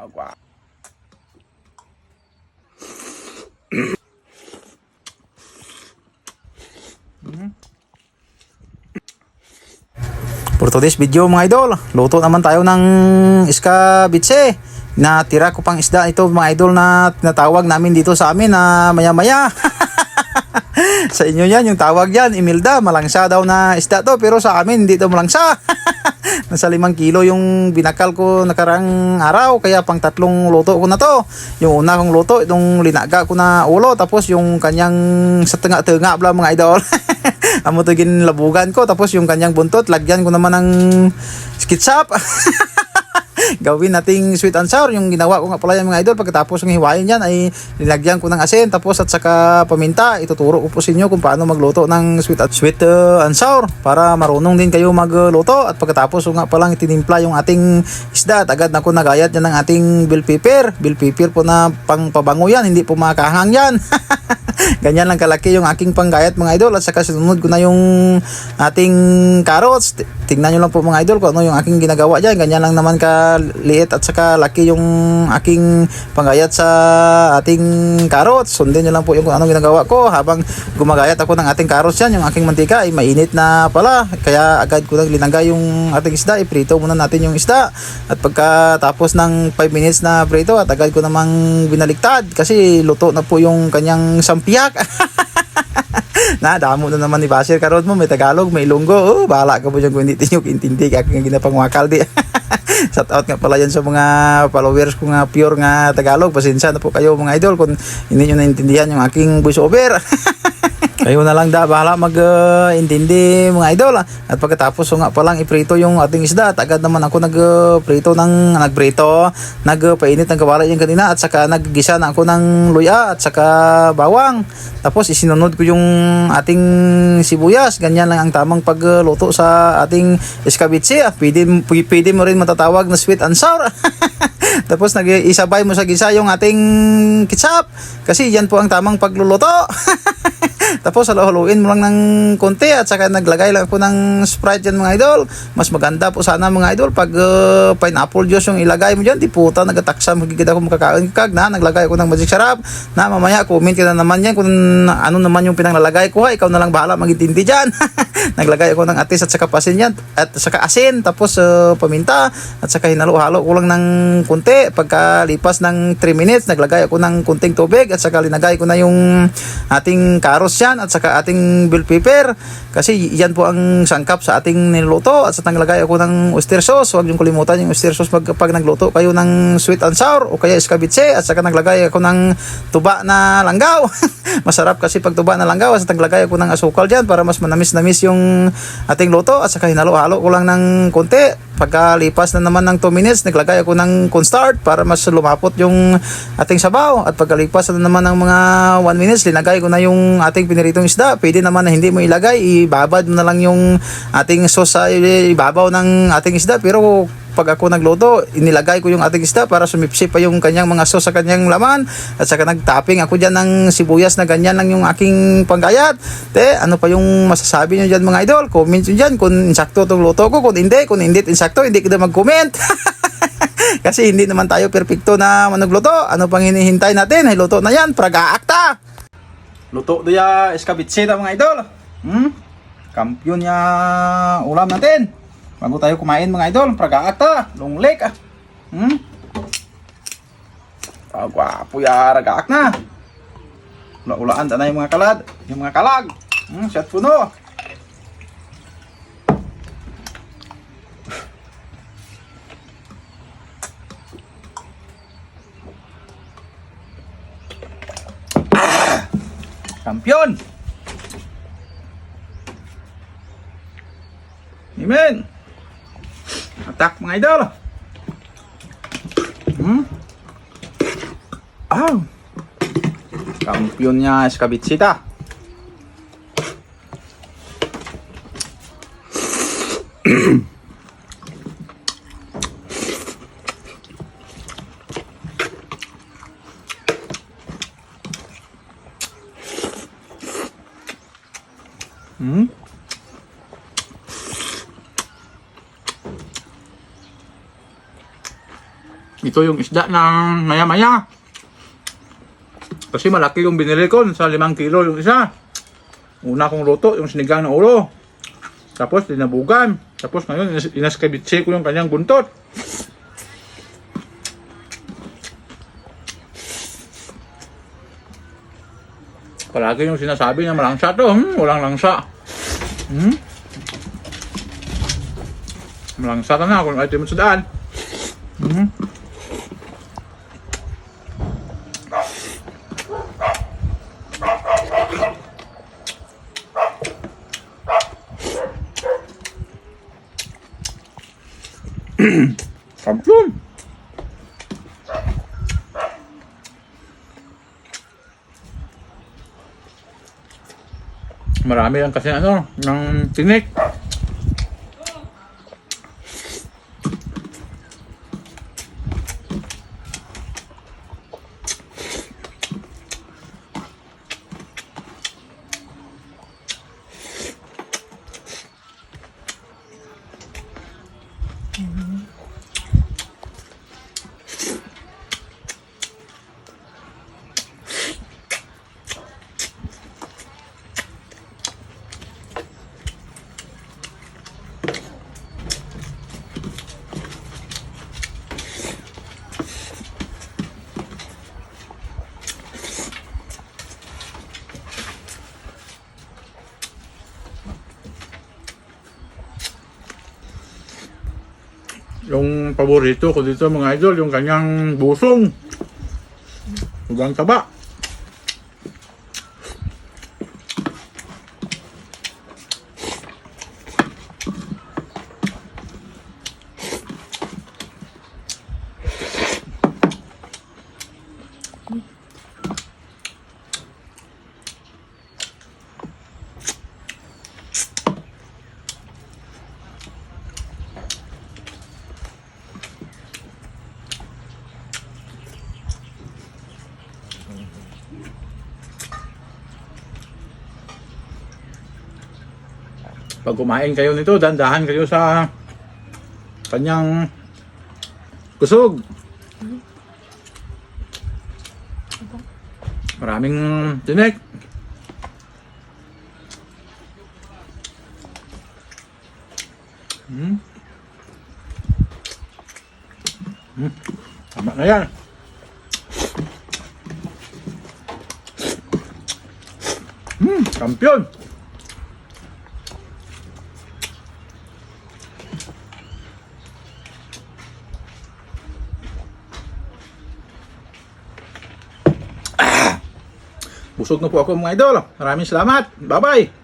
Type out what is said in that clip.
Agua. For today's video mga idol, luto naman tayo ng iskabitse. Natira ko pang isda ito mga idol na tinatawag namin dito sa amin na maya maya. sa inyo yan, yung tawag yan, Imilda, malangsa daw na isda to, pero sa amin hindi to malangsa. Nasa limang kilo yung binakal ko nakarang araw, kaya pang tatlong luto ko na to. Yung una kong luto, itong linaga ko na ulo, tapos yung kanyang sa tanga-tanga bla mga idol. Amo to ginlabugan ko, tapos yung kanyang buntot, lagyan ko naman ng skitsap. Gawin nating sweet and sour. Yung ginawa ko nga pala yung mga idol, pagkatapos ng hiwain yan ay nilagyan ko ng asin, tapos at saka paminta. Ituturo ko po sa inyo kung paano magluto ng sweet at sweet uh, and sour para marunong din kayo magluto. At pagkatapos nga palang itinimpla yung ating isda, at agad na ko nagayat yan ng ating bell pepper. Bell pepper po na pang pabango yan, hindi po makahang yan. Ganyan lang kalaki yung aking panggayat mga idol at saka sinunod ko na yung ating carrots. Tingnan nyo lang po mga idol kung ano yung aking ginagawa dyan. Ganyan lang naman kaliit at saka laki yung aking panggayat sa ating carrots. Sundin nyo lang po yung kung anong ginagawa ko habang gumagayat ako ng ating carrots yan. Yung aking mantika ay mainit na pala. Kaya agad ko nang linagay yung ating isda. Iprito muna natin yung isda. At pagkatapos ng 5 minutes na prito at agad ko namang binaliktad kasi luto na po yung kanyang sampiyak. na damo na naman ni Basir karon mo may Tagalog may Ilonggo oh bahala ka mo dyan kung hindi tinyo intindi ka kung ginapangwakal di shout out nga pala yan sa mga followers ko nga pure nga Tagalog. Pasensya na po kayo mga idol kung hindi nyo naintindihan yung aking voice kayo na lang da. Bahala mag-intindi mga idol. Ah. at pagkatapos so nga palang iprito yung ating isda. At agad naman ako nagprito ng nagprito nagpainit ng kawali yung kanina. At saka naggisa na ako ng luya at saka bawang. Tapos isinunod ko yung ating sibuyas. Ganyan lang ang tamang pagluto sa ating escabitse ah. pwede, pwede mo rin matatawag na sweet and sour. Tapos nag-isabay mo sa gisa yung ating ketchup. Kasi yan po ang tamang pagluluto tapos halo-haloin mo lang ng konti at saka naglagay lang ako ng Sprite dyan mga idol. Mas maganda po sana mga idol pag uh, pineapple juice yung ilagay mo dyan. Di puta nagtaksam magkikita ko makakain kag na naglagay ako ng magic sarap na mamaya comment ka na naman yan kung ano naman yung pinanglalagay ko ha. Ikaw na lang bahala magintindi dyan. naglagay ako ng atis at saka pasin yan at saka asin tapos uh, paminta at saka hinalo-halo ko lang ng konti. Pagkalipas ng 3 minutes naglagay ako ng kunting tubig at saka linagay ko na yung ating karos yan at saka ating bell pepper kasi yan po ang sangkap sa ating niluto at sa tanglagay ako ng oyster sauce. Huwag yung kalimutan yung oyster sauce pag, pag nagluto kayo ng sweet and sour o kaya escabitse at saka naglagay ako ng tuba na langgaw. Masarap kasi pag tuba na langgaw at saka naglagay ako ng asukal dyan para mas manamis-namis yung ating luto at saka hinalo-halo ko lang ng konti pagkalipas na naman ng 2 minutes naglagay ako ng cornstarch para mas lumapot yung ating sabaw. At pagkalipas na naman ng mga 1 minutes linagay ko na yung ating piniritong isda. Pwede naman na hindi mo ilagay ibabad mo na lang yung ating sauce sa ibabaw ng ating isda. Pero pag ako nagluto, inilagay ko yung ating isda para sumipsip pa yung kanyang mga sauce sa kanyang laman. At saka nagtapping ako dyan ng sibuyas na ganyan lang yung aking panggayat. Te, ano pa yung masasabi nyo dyan mga idol? Comment nyo dyan kung insakto itong luto ko. Kung hindi, kung hindi insakto, hindi kita mag-comment. Kasi hindi naman tayo perfecto na managluto. Ano pang hinihintay natin? Luto na yan. Praga-akta! Luto doya escabitse na mga idol. Hmm? Kampiyon niya ulam natin. Bago tayo kumain mga idol, praga-akta, long leg ah. Hmm? Ah, gwapo ya, ragaak na. Ula-ulaan na yung mga kalad, yung mga kalag. Hmm, shot puno. Kampiyon! Amen! Atak mga idol! Hmm? Ah! Kampiyon niya Escabitsita! Hmm? Ito yung isda ng maya-maya. Kasi malaki yung binili ko sa limang kilo yung isa. Una kong luto, yung sinigang ng ulo. Tapos dinabugan. Tapos ngayon, inas- inaskabitse ko yung kanyang buntot. Palagi yung sinasabi na malangsa to. Hmm, walang langsa. Hmm? Malangsa ka na kung item sa daan. Hmm? Kamplon! Marami lang kasi ano, ng tinik. Yung paborito ko dito mga idol, yung kanyang busong. Sobrang taba. Pag kumain kayo nito, dandahan kayo sa kanyang kusog. Maraming tinik. Hmm. Hmm. Tama na yan. Hmm, kampiyon. Busog na po ako mga idol. Maraming salamat. Bye-bye.